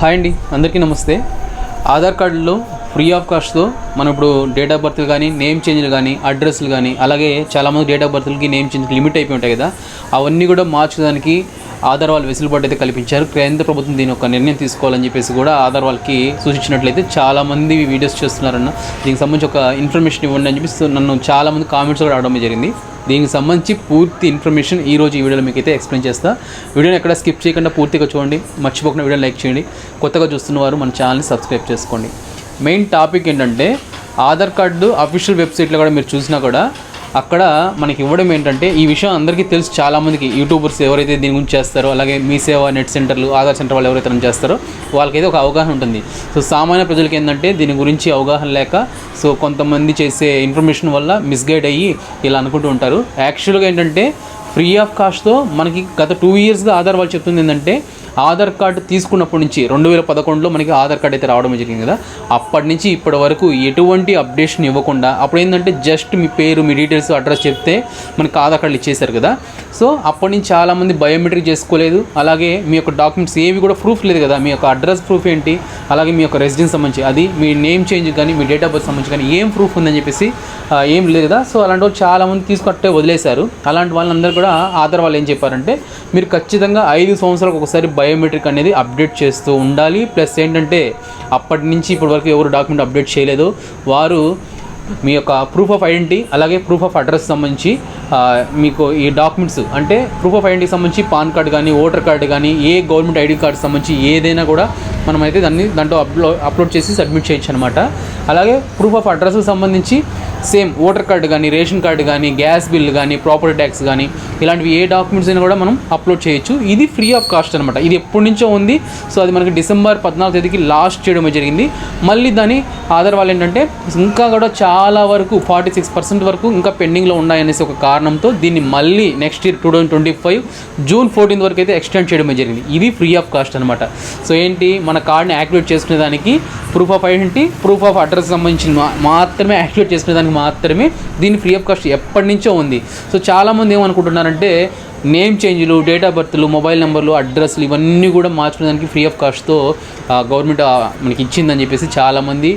Hi అండి అందరికీ నమస్తే. ఆధార్ కార్డులో ఫ్రీ ఆఫ్ కాస్ట్తో మనం ఇప్పుడు డేట్ ఆఫ్ బర్త్లు కానీ నేమ్ చేంజ్లు కానీ అడ్రస్లు కానీ అలాగే చాలామంది డేట్ ఆఫ్ బర్త్లకి నేమ్ చేంజ్ లిమిట్ అయిపోయి ఉంటాయి కదా. అవన్నీ కూడా మార్చడానికి ఆధార్ వాళ్ళు వెసులుబాటు అయితే కల్పించారు. కేంద్ర ప్రభుత్వం దీని ఒక నిర్ణయం తీసుకోవాలని చెప్పేసి కూడా ఆధార్ వాళ్ళకి సూచించినట్లయితే చాలామంది వీడియోస్ చేస్తున్నారన్న దీనికి సంబంధించి ఒక ఇన్ఫర్మేషన్ ఇవ్వండి అని చెప్పి నన్ను చాలామంది కామెంట్స్ కూడా రావడం జరిగింది. దీనికి సంబంధించి పూర్తి ఇన్ఫర్మేషన్ ఈ రోజు ఈ వీడియోలో మీకు అయితే ఎక్స్ప్లెయిన్ చేస్తా. వీడియోని ఎక్కడ స్కిప్ చేయకుండా పూర్తిగా చూడండి. మర్చిపోకుండా వీడియో లైక్ చేయండి. కొత్తగా చూస్తున్న వారు మన ఛానల్ని సబ్స్క్రైబ్ చేసుకోండి. మెయిన్ టాపిక్ ఏంటంటే ఆధార్ కార్డు అఫీషియల్ వెబ్సైట్లో కూడా మీరు చూసినా కూడా అక్కడ మనకి ఇవ్వడం ఏంటంటే ఈ విషయం అందరికీ తెలుసు. చాలామందికి యూట్యూబర్స్ ఎవరైతే దీని గురించి చేస్తారో అలాగే మీ సేవ నెట్ సెంటర్లు ఆధార్ సెంటర్ వాళ్ళు ఎవరైతే చేస్తారో వాళ్ళకైతే ఒక అవగాహన ఉంటుంది. సో సామాన్య ప్రజలకి ఏంటంటే దీని గురించి అవగాహన లేక సో కొంతమంది చేసే ఇన్ఫర్మేషన్ వల్ల మిస్గైడ్ అయ్యి ఇలా అనుకుంటూ ఉంటారు. యాక్చువల్గా ఏంటంటే ఫ్రీ ఆఫ్ కాస్ట్తో మనకి గత టూ ఇయర్స్గా ఆధార్ వాళ్ళు చెప్తుంది ఏంటంటే ఆధార్ కార్డు తీసుకున్నప్పటి నుంచి రెండు వేల పదకొండులో మనకి ఆధార్ కార్డు అయితే రావడం జరిగింది కదా. అప్పటి నుంచి ఇప్పటి వరకు ఎటువంటి అప్డేషన్ ఇవ్వకుండా అప్పుడు ఏంటంటే జస్ట్ మీ పేరు మీ డీటెయిల్స్ అడ్రస్ చెప్తే మనకి ఆధార్ కార్డులు ఇచ్చేశారు కదా. సో అప్పటి నుంచి చాలామంది బయోమెట్రిక్ చేసుకోలేదు. అలాగే మీ యొక్క డాక్యుమెంట్స్ ఏవి కూడా ప్రూఫ్ లేదు కదా. మీ యొక్క అడ్రస్ ప్రూఫ్ ఏంటి? అలాగే మీ యొక్క రెసిడెన్స్ సంబంధించి అది మీ నేమ్ చేంజ్ కానీ మీ డేట్ ఆఫ్ బర్త్ సంబంధించి కానీ ఏం ప్రూఫ్ ఉందని చెప్పేసి ఏం లేదు కదా. సో అలాంటి వాళ్ళు చాలామంది తీసుకొట్టే వదిలేశారు. అలాంటి వాళ్ళందరూ కూడా ఆధార్ వాళ్ళు ఏం చెప్పారంటే మీరు ఖచ్చితంగా ఐదు సంవత్సరాలకు ఒకసారి బయోమెట్రిక్ అనేది అప్డేట్ చేస్తూ ఉండాలి. ప్లస్ ఏంటంటే అప్పటి నుంచి ఇప్పటి వరకు ఎవరు డాక్యుమెంట్ అప్డేట్ చేయలేదు. వారు మీ యొక్క ప్రూఫ్ ఆఫ్ ఐడెంటిటీ అలాగే ప్రూఫ్ ఆఫ్ అడ్రస్ సంబంధించి మీకు ఈ డాక్యుమెంట్స్ అంటే ప్రూఫ్ ఆఫ్ ఐడెంటిటీ సంబంధించి పాన్ కార్డు కానీ ఓటర్ కార్డు కానీ ఏ గవర్నమెంట్ ఐడి కార్డు సంబంధించి ఏదైనా కూడా మనమైతే దాన్ని దాంట్లో అప్లో అప్లోడ్ చేసి సబ్మిట్ చేయొచ్చు అనమాట అలాగే ప్రూఫ్ ఆఫ్ అడ్రస్కి సంబంధించి సేమ్ ఓటర్ కార్డు కానీ రేషన్ కార్డు కానీ గ్యాస్ బిల్ కానీ ప్రాపర్టీ ట్యాక్స్ కానీ ఇలాంటివి ఏ డాక్యుమెంట్స్ అయినా కూడా మనం అప్లోడ్ చేయొచ్చు. ఇది ఫ్రీ ఆఫ్ కాస్ట్ అనమాట ఇది ఎప్పటి నుంచో ఉంది. సో అది మనకి డిసెంబర్ పద్నాలుగు తేదీకి లాస్ట్ చేయడం జరిగింది. మళ్ళీ దాని ఆధార్ వాళ్ళు ఏంటంటే ఇంకా కూడా చాలా వరకు ఫార్టీ సిక్స్ పర్సెంట్ వరకు ఇంకా పెండింగ్లో ఉన్నాయనేసి ఒక కారణంతో దీన్ని మళ్ళీ next year two thousand twenty five June fourteenth వరకు అయితే ఎక్స్టెండ్ చేయడం జరిగింది. ఇది ఫ్రీ ఆఫ్ కాస్ట్ అనమాట సో ఏంటి? మన మన కార్డ్ని యాక్టివేట్ చేసుకునే దానికి proof of identity proof of address సంబంధించిన మాత్రమే యాక్టివేట్ చేసుకునే దానికి మాత్రమే దీని ఫ్రీ ఆఫ్ కాస్ట్ ఎప్పటి నుంచో ఉంది. సో చాలామంది ఏమనుకుంటున్నారంటే నేమ్ చేంజ్లు డేట్ ఆఫ్ బర్త్లు మొబైల్ నెంబర్లు అడ్రస్లు ఇవన్నీ కూడా మార్చుకోవడానికి ఫ్రీ ఆఫ్ కాస్ట్తో గవర్నమెంట్ మనకి ఇచ్చిందని చెప్పేసి చాలామంది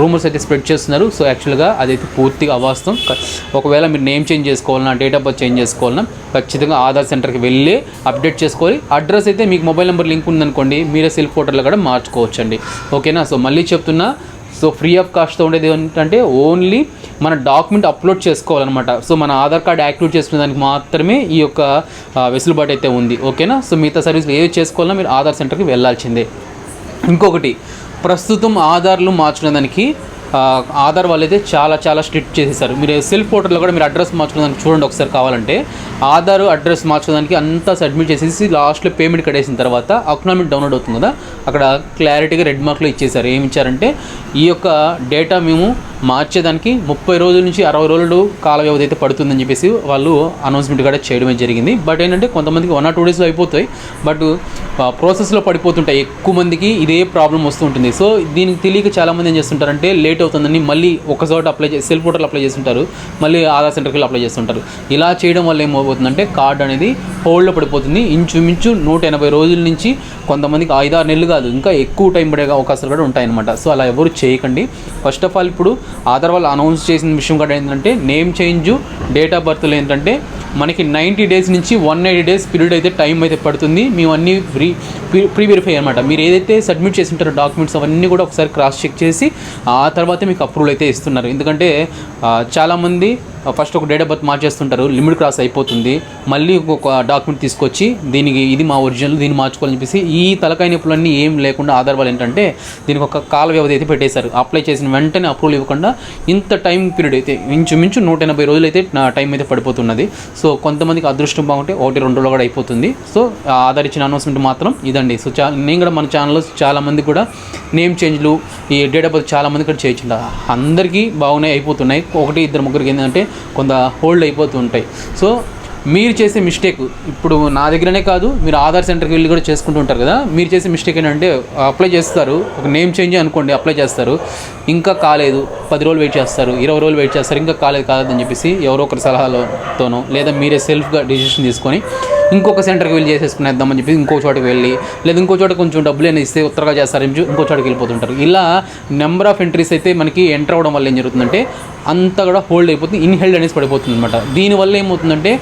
రూమర్స్ అయితే స్ప్రెడ్ చేస్తున్నారు. సో యాక్చువల్గా అదైతే పూర్తిగా అవాస్తవం. ఒకవేళ మీరు నేమ్ చేంజ్ చేసుకోవాలన్నా డేట్ ఆఫ్ బర్త్ చేంజ్ చేసుకోవాలన్నా ఖచ్చితంగా ఆధార్ సెంటర్కి వెళ్ళి అప్డేట్ చేసుకోవాలి. అడ్రస్ అయితే మీకు మొబైల్ నెంబర్ లింక్ ఉందనుకోండి మీరే సెల్ఫ్ పోర్టల్లో కూడా మార్చుకోవచ్చండి. ఓకేనా సో మళ్ళీ చెప్తున్నా సో ఫ్రీ ఆఫ్ కాస్ట్తో ఉండేది ఏంటంటే ఓన్లీ మన డాక్యుమెంట్ అప్లోడ్ చేసుకోవాలన్నమాట. సో మన ఆధార్ కార్డ్ యాక్టివేట్ చేసుకునే దానికి మాత్రమే ఈ యొక్క వెసులుబాటు అయితే ఉంది. ఓకేనా? సో మిగతా సర్వీస్ ఏవి చేసుకోవాలన్నా మీరు ఆధార్ సెంటర్కి వెళ్ళాల్సిందే. ఇంకొకటి ప్రస్తుతం ఆధార్లు మార్చుకునే దానికి ఆధార్ వాళ్ళు అయితే చాలా చాలా స్ట్రిక్ట్ చేసేసారు. మీరు సెల్ఫ్ పోర్టల్లో కూడా మీరు అడ్రస్ మార్చుకోవడానికి చూడండి ఒకసారి కావాలంటే. ఆధార్ అడ్రస్ మార్చుకోవడానికి అంతా సబ్మిట్ చేసేసి లాస్ట్లో పేమెంట్ కట్టేసిన తర్వాత అకనామిక్ డౌన్లోడ్ అవుతుంది కదా. అక్కడ క్లారిటీగా రెడ్ మార్క్లో ఇచ్చేసారు ఏమి ఇచ్చారంటే ఈ యొక్క డేటా మేము మార్చేదానికి ముప్పై రోజుల నుంచి అరవై రోజులు కాల వ్యవధి అయితే పడుతుందని చెప్పేసి వాళ్ళు అనౌన్స్మెంట్ కూడా చేయడమే జరిగింది. బట్ ఏంటంటే కొంతమందికి వన్ ఆర్ టూ డేస్లో అయిపోతాయి. బట్ ప్రాసెస్లో పడిపోతుంటాయి. ఎక్కువ మందికి ఇదే ప్రాబ్లం వస్తూ ఉంటుంది. సో దీనికి తెలియక చాలామంది ఏం చేస్తుంటారంటే లేట్ అవుతుందని మళ్ళీ ఒక చోట అప్లై చేసి సెల్ఫ్ పోర్టల్ అప్లై చేస్తుంటారు. మళ్ళీ ఆధార్ సెంటర్కి అప్లై చేస్తుంటారు. ఇలా చేయడం వల్ల ఏమవుతుందంటే కార్డు అనేది హోల్డ్లో పడిపోతుంది. ఇంచుమించు నూట ఎనభై రోజుల నుంచి కొంతమందికి ఐదారు నెలలు కాదు ఇంకా ఎక్కువ టైం పడే అవకాశాలు కూడా ఉంటాయన్నమాట. సో అలా ఎవరు చేయకండి. ఫస్ట్ ఆఫ్ ఆల్ ఇప్పుడు ఆధార్ వాళ్ళు అనౌన్స్ చేసిన విషయం కూడా ఏంటంటే నేమ్ చేంజ్ డేట్ ఆఫ్ బర్త్లు ఏంటంటే మనకి నైంటీ డేస్ నుంచి వన్ ఎయిటీ డేస్ పీరియడ్ అయితే టైం అయితే పడుతుంది. మేము అన్నీ ప్రీ ప్రీ వెరిఫై అనమాట మీరు ఏదైతే సబ్మిట్ చేసి ఉంటారో డాక్యుమెంట్స్ అవన్నీ కూడా ఒకసారి క్రాస్ చెక్ చేసి ఆ తర్వాతే మీకు అప్రూవల్ అయితే ఇస్తున్నారు. ఎందుకంటే చాలామంది ఫస్ట్ ఒక డేట్ ఆఫ్ బర్త్ మార్చేస్తుంటారు. లిమిట్ క్రాస్ అయిపోతుంది. మళ్ళీ ఒక డాక్యుమెంట్ తీసుకొచ్చి దీనికి ఇది మా ఒరిజినల్ దీన్ని మార్చుకోవాలని చెప్పేసి ఈ తలకాయ నొప్పులన్నీ ఏం లేకుండా ఆధార్ ఏంటంటే దీనికి ఒక కాల వ్యవధి అయితే పెట్టేశారు. అప్లై చేసిన వెంటనే అప్రూవల్ ఇవ్వకుండా ఇంత టైం పీరియడ్ అయితే ఇంచుమించు నూట ఎనభై రోజులు అయితే నా టైం అయితే పడిపోతున్నది. సో కొంతమందికి అదృష్టం బాగుంటే ఒకటి రెండు రోజులు కూడా అయిపోతుంది. సో ఆధార్ ఇచ్చిన అనౌన్స్మెంట్ మాత్రం ఇదండి. సో చా నేను కూడా మన ఛానల్లో చాలామంది కూడా నేమ్ చేంజ్లు ఈ డేట్ ఆఫ్ బర్త్ చాలామంది కూడా చేయొచ్చు అందరికీ బాగున్నాయి అయిపోతున్నాయి. ఒకటి ఇద్దరు ముగ్గురికి ఏంటంటే కొంత హోల్డ్ అయిపోతూ ఉంటాయి. సో మీరు చేసే మిస్టేక్ ఇప్పుడు నా దగ్గరనే కాదు మీరు ఆధార్ సెంటర్కి వెళ్ళి కూడా చేసుకుంటూ ఉంటారు కదా మీరు చేసే మిస్టేక్ ఏంటంటే అప్లై చేస్తారు ఒక నేమ్ చేంజ్ అనుకోండి అప్లై చేస్తారు ఇంకా కాలేదు పది రోజులు వెయిట్ చేస్తారు ఇరవై రోజులు వెయిట్ చేస్తారు ఇంకా కాలేదు కాదని చెప్పేసి ఎవరో ఒకరి సలహాలతోనో లేదా మీరే సెల్ఫ్గా డిసిషన్ తీసుకొని ఇంకొక సెంటర్కి వెళ్ళి చేసేసుకునేద్దామని చెప్పి ఇంకో చోటకి వెళ్ళి లేదా ఇంకో చోట కొంచెం డబ్బులు అయినా ఇస్తే ఉత్తరగా చేస్తారు ఇంకో చోటకి వెళ్ళిపోతుంటారు. ఇలా నెంబర్ ఆఫ్ ఎంట్రీస్ అయితే మనకి ఎంటర్ అవ్వడం వల్ల ఏం జరుగుతుందంటే అంతా కూడా హోల్డ్ అయిపోతుంది ఇన్హెల్డ్ అనేసి పడిపోతుంది అనమాట దీనివల్ల ఏమవుతుందంటే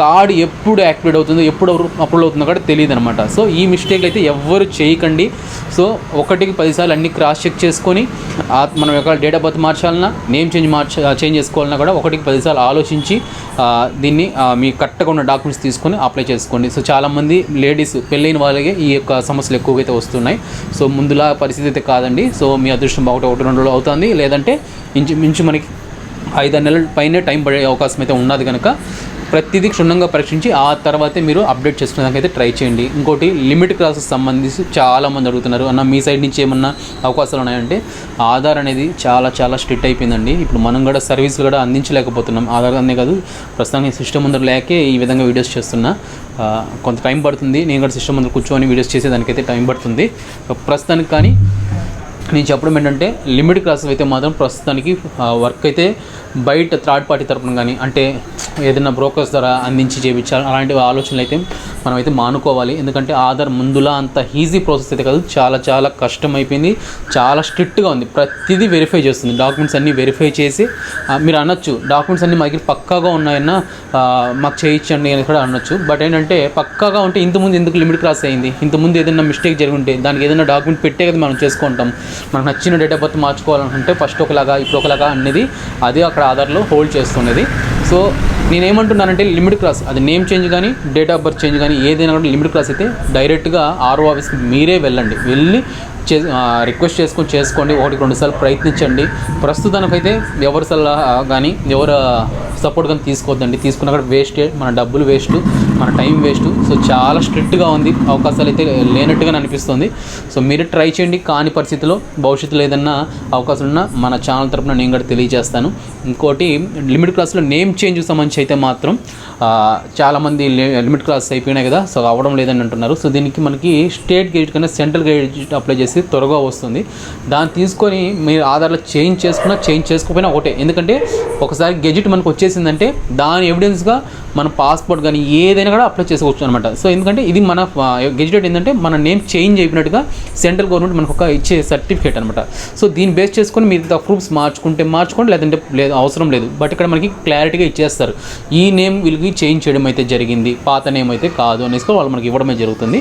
కార్డు ఎప్పుడు యాక్టివేట్ అవుతుందో ఎప్పుడు అప్లోడ్ అవుతుందో కూడా తెలియదు అనమాట సో ఈ మిస్టేక్ అయితే ఎవ్వరు చేయకండి. సో ఒకటికి పదిసార్లు అన్ని క్రాస్ చెక్ చేసుకొని మనం యొక్క డేట్ ఆఫ్ బర్త్ మార్చాలన్నా నేమ్ చేంజ్ మార్చ చేంజ్ చేసుకోవాలన్నా కూడా ఒకటికి పదిసార్లు ఆలోచించి దీన్ని మీ కరెక్ట్గా ఉన్న డాక్యుమెంట్స్ తీసుకొని అప్లై చేసుకోండి. సో చాలామంది లేడీస్ పెళ్ళైన వాళ్ళకి ఈ యొక్క సమస్యలు ఎక్కువగా అయితే వస్తున్నాయి. సో ముందులా పరిస్థితి అయితే కాదండి. సో మీ అదృష్టం ఒకటి ఒకటి రెండు రోజులు అవుతుంది. లేదంటే ఇంచు మించు మనకి ఐదారు నెలల పైనే టైం పడే అవకాశం అయితే ఉన్నది కనుక ప్రతిదీ క్షుణ్ణంగా పరీక్షించి ఆ తర్వాతే మీరు అప్డేట్ చేసుకునేదానికైతే ట్రై చేయండి. ఇంకోటి లిమిట్ క్రాసెస్ సంబంధించి చాలామంది అడుగుతున్నారు. అన్న మీ సైడ్ నుంచి ఏమన్నా అవకాశాలు ఉన్నాయంటే ఆధార్ అనేది చాలా చాలా స్ట్రిక్ట్ అయిపోయిందండి. ఇప్పుడు మనం కూడా సర్వీసులు కూడా అందించలేకపోతున్నాం. ఆధార్ అనే కాదు ప్రస్తుతానికి సిస్టమ్ ముందర లేకే ఈ విధంగా వీడియోస్ చేస్తున్నా. కొంత టైం పడుతుంది. నేను కూడా సిస్టమ్ ముందర కూర్చొని వీడియోస్ చేసేదానికైతే టైం పడుతుంది. ప్రస్తుతానికి కానీ నేను చెప్పడం ఏంటంటే లిమిట్ క్లాసెస్ అయితే మాత్రం ప్రస్తుతానికి వర్క్ అయితే బయట థర్డ్ పార్టీ తరపున కానీ అంటే ఏదైనా బ్రోకర్స్ ద్వారా అందించి చేయించాలి అలాంటి ఆలోచనలు అయితే మనమైతే మానుకోవాలి. ఎందుకంటే ఆధార్ ముందులా అంత ఈజీ ప్రాసెస్ అయితే కాదు చాలా చాలా కష్టం అయిపోయింది చాలా స్ట్రిక్ట్గా ఉంది. ప్రతిదీ వెరిఫై చేస్తుంది డాక్యుమెంట్స్ అన్నీ వెరిఫై చేసి మీరు అనొచ్చు డాక్యుమెంట్స్ అన్నీ మా దగ్గర పక్కాగా ఉన్నాయన్న మాకు చేయించండి అని కూడా అనొచ్చు. బట్ ఏంటంటే పక్కాగా ఉంటే ఇంతకుముందు ఎందుకు లిమిట్ క్రాస్ అయింది? ఇంతకుముందు ఏదైనా మిస్టేక్ జరిగి ఉంటే దానికి ఏదైనా డాక్యుమెంట్ పెట్టే కదా మనం చేసుకుంటాం. మనకు నచ్చిన డేట్ ఆఫ్ బర్త్ మార్చుకోవాలనుకుంటే ఫస్ట్ ఒకలాగా ఇప్పుడు ఒకలాగా అనేది అది అక్కడ ఆధార్లో హోల్డ్ చేస్తున్నది. సో నేనేమంటున్నానంటే లిమిట్ క్రాస్ అది నేమ్ చేంజ్ కానీ డేట్ ఆఫ్ బర్త్ చేంజ్ కానీ ఏదైనా కూడా లిమిట్ క్రాస్ అయితే డైరెక్ట్గా ఆర్ఓ ఆఫీస్కి మీరే వెళ్ళండి. వెళ్ళి చే రిక్వెస్ట్ చేసుకొని చేసుకోండి ఒకటి రెండుసార్లు ప్రయత్నించండి. ప్రస్తుతానికైతే ఎవరి సలహా కానీ ఎవరు సపోర్ట్ కానీ తీసుకోవద్దండి. తీసుకున్న కూడా వేస్ట్ మన డబ్బులు వేస్ట్ మన టైం వేస్ట్ సో చాలా స్ట్రిక్ట్గా ఉంది. అవకాశాలు అయితే లేనట్టుగా అనిపిస్తుంది. సో మీరు ట్రై చేయండి. కాని పరిస్థితిలో భవిష్యత్తులో ఏదన్నా అవకాశం ఉన్నా మన ఛానల్ తరపున నేను కూడా తెలియజేస్తాను. ఇంకోటి లిమిట్ క్లాస్లో నేమ్ చేంజ్ సంబంధించి అయితే మాత్రం చాలామంది లిమిట్ క్లాస్ అయిపోయినాయి కదా. సో అవడం లేదని అంటున్నారు. సో దీనికి మనకి స్టేట్ గేట్ కన్నా సెంట్రల్ గేట్ అప్లై చేసి త్వరగా వస్తుంది. దాన్ని తీసుకొని మీరు ఆధార్లో చేంజ్ చేసుకున్నా చేంజ్ చేసుకోకపోయినా ఒకటే. ఎందుకంటే ఒకసారి గెజిట్ మనకు వచ్చే వచ్చేసిందంటే దాని ఎవిడెన్స్గా మన పాస్పోర్ట్ కానీ ఏదైనా కూడా అప్లై చేసుకోవచ్చు అనమాట సో ఎందుకంటే ఇది మన గెజిటెడ్ ఏంటంటే మన నేమ్ చేంజ్ అయిపోయినట్టుగా సెంట్రల్ గవర్నమెంట్ మనకు ఒక ఇచ్చే సర్టిఫికేట్ అనమాట సో దీన్ని బేస్ చేసుకొని మీరు ప్రూఫ్స్ మార్చుకుంటే మార్చుకోండి లేదంటే లేదు అవసరం లేదు. బట్ ఇక్కడ మనకి క్లారిటీగా ఇచ్చేస్తారు. ఈ నేమ్ వీళ్ళకి చేంజ్ చేయడం అయితే జరిగింది పాత నేమ్ అయితే కాదు అనేసి వాళ్ళు మనకి ఇవ్వడమే జరుగుతుంది.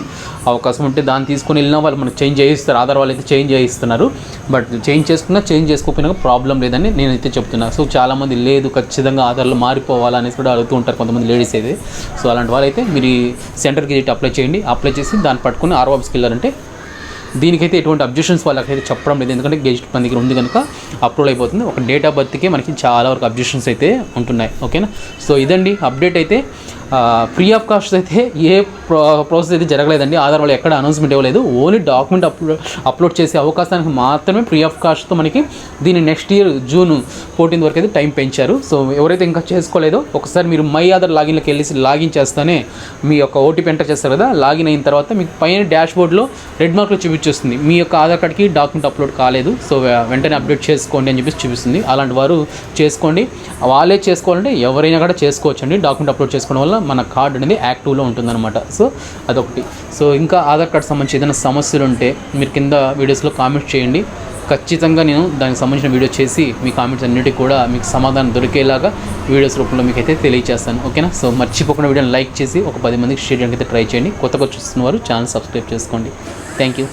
అవకాశం ఉంటే దాన్ని తీసుకొని వెళ్ళినా వాళ్ళు మనకి చేంజ్ చేయిస్తారు ఆధార్ వాళ్ళు అయితే చేంజ్ చేయిస్తున్నారు. బట్ చేంజ్ చేసుకున్నా చేంజ్ చేసుకోకపోయినా ప్రాబ్లం లేదని నేనైతే చెప్తున్నా. సో చాలామంది లేదు ఖచ్చితంగా ఆధార్లు మారిపోవాలా అనేసి కూడా అడుగుతూ ఉంటారు కొంతమంది లేడీస్ అయితే. సో అలాంటి వాళ్ళైతే మీరు సెంటర్ గెజిట్ అప్లై చేయండి. అప్లై చేసి దాన్ని పట్టుకుని ఆర్ఓ ఆఫీస్కి వెళ్ళారంటే దీనికైతే ఎటువంటి అబ్జెక్షన్స్ వాళ్ళకైతే చెప్పడం లేదు. ఎందుకంటే గెజిట్ మన దగ్గర ఉంది కనుక అప్రూవల్ అయిపోతుంది. ఒక డేట్ ఆఫ్ బర్త్కి మనకి చాలా వరకు అబ్జెక్షన్స్ అయితే ఉంటున్నాయి. ఓకేనా సో ఇదండి. అప్డేట్ అయితే ఫ్రీ ఆఫ్ కాస్ట్ అయితే ఏ ప్రో ప్రాసెస్ అయితే జరగలేదండి. ఆధార్ వాళ్ళు ఎక్కడ అనౌన్స్మెంట్ ఇవ్వలేదు. ఓన్లీ డాక్యుమెంట్ అప్లోడ్ అప్లోడ్ చేసే అవకాశానికి మాత్రమే ఫ్రీ ఆఫ్ కాస్ట్తో మనకి దీన్ని నెక్స్ట్ ఇయర్ జూన్ ఫోర్టీన్త్ వరకు అయితే టైం పెంచారు. సో ఎవరైతే ఇంకా చేసుకోలేదో ఒకసారి మీరు మై ఆధార్ లాగిన్లోకి వెళ్ళి లాగిన్ చేస్తేనే మీ యొక్క ఓటీపీ ఎంటర్ చేస్తారు కదా. లాగిన్ అయిన తర్వాత మీకు పైన డాష్ బోర్డ్లో రెడ్ మార్క్లో చూపించేస్తుంది. మీ యొక్క ఆధార్ కార్డ్కి డాక్యుమెంట్ అప్లోడ్ కాలేదు. సో వెంటనే అప్డేట్ చేసుకోండి అని చెప్పేసి చూపిస్తుంది. అలాంటి వారు చేసుకోండి. వాళ్ళే చేసుకోవాలంటే ఎవరైనా కూడా చేసుకోవచ్చండి. డాక్యుమెంట్ అప్లోడ్ చేసుకోవడం వల్ల మన కార్డు అనేది యాక్టివ్లో ఉంటుందన్నమాట. సో అదొకటి. సో ఇంకా ఆధార్ కార్డ్ సంబంధించి ఏదైనా సమస్యలు ఉంటే మీరు కింద వీడియోస్లో కామెంట్ చేయండి. ఖచ్చితంగా నేను దానికి సంబంధించిన వీడియో చేసి మీ కామెంట్స్ అన్నిటి కూడా మీకు సమాధానం దొరికేలాగా వీడియోస్ రూపంలో మీకు అయితే తెలియజేస్తాను ఓకేనా? సో మర్చిపోకుండా వీడియోని లైక్ చేసి ఒక పది మందికి షేర్ చేయడానికి అయితే ట్రై చేయండి. కొత్తగా చూస్తున్న వారు ఛానల్ సబ్స్క్రైబ్ చేసుకోండి. Thank you.